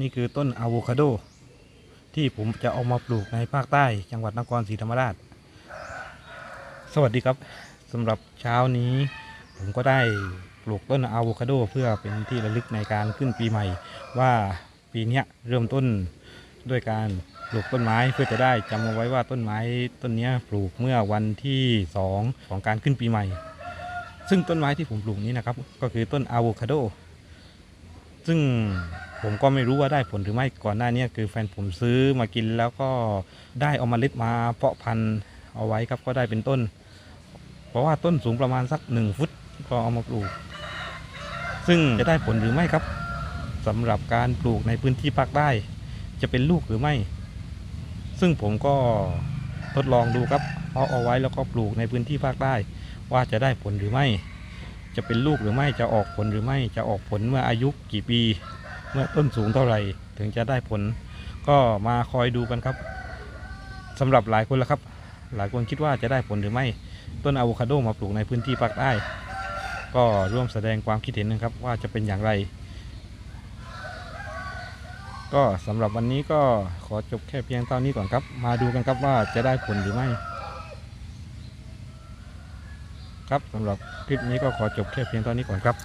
นี่คือต้นอะโวคาโด ที่ผมจะเอามาปลูกในภาคใต้จังหวัดนครศรีธรรมราช สวัสดีครับสำหรับเช้านี้ ผมก็ได้ปลูกต้นอะโวคาโด เพื่อเป็นที่ระลึกในการขึ้นปีใหม่ ว่าปีนี้เริ่มต้นด้วยการปลูกต้นไม้เพื่อจะได้จำเอาไว้ว่าต้นไม้ต้นนี้ปลูกเมื่อวันที่สองของการขึ้นปีใหม่ ซึ่งต้นไม้ที่ผมปลูกนี้นะครับ ก็คือต้นอะโวคาโด ซึ่งผมก็ไม่รู้ว่าได้ผลหรือไม่ก่อนหน้านี้คือแฟนผมซื้อมากินแล้วก็ได้เอามาเล็ดมาเพาะพันธุ์เอาไว้ครับก็ได้เป็นต้น เพราะว่าต้นสูงประมาณสักหนึ่งฟุตก็เอามาปลูก ซึ่งจะได้ผลหรือไม่ครับสำหรับการปลูกในพื้นที่ภาคใต้จะเป็นลูกหรือไม่ ซึ่งผมก็ทดลองดูครับเพาะเอาไว้แล้วก็ปลูกในพื้นที่ภาคใต้ว่าจะได้ผลหรือไม่ จะเป็นลูกหรือไม่จะออกผลหรือไม่จะออกผลเมื่ออายุกี่ปี เมื่อต้นสูงเท่าไหร่ ถึงจะได้ผล ก็มาคอยดูกันครับสำหรับหลายคนแล้วครับ หลายคนคิดว่าจะได้ผลหรือไม่ ต้นอะโวคาโดมาปลูกในพื้นที่ภาคใต้ก็ร่วมแสดงความคิดเห็นนะครับว่าจะเป็นอย่างไร ก็สำหรับวันนี้ก็ขอจบแค่เพียงเท่านี้ก่อนครับ มาดูกันครับว่าจะได้ผลหรือไม่ ครับสำหรับคลิปนี้ก็ขอจบแค่เพียงเท่านี้ก่อนครับ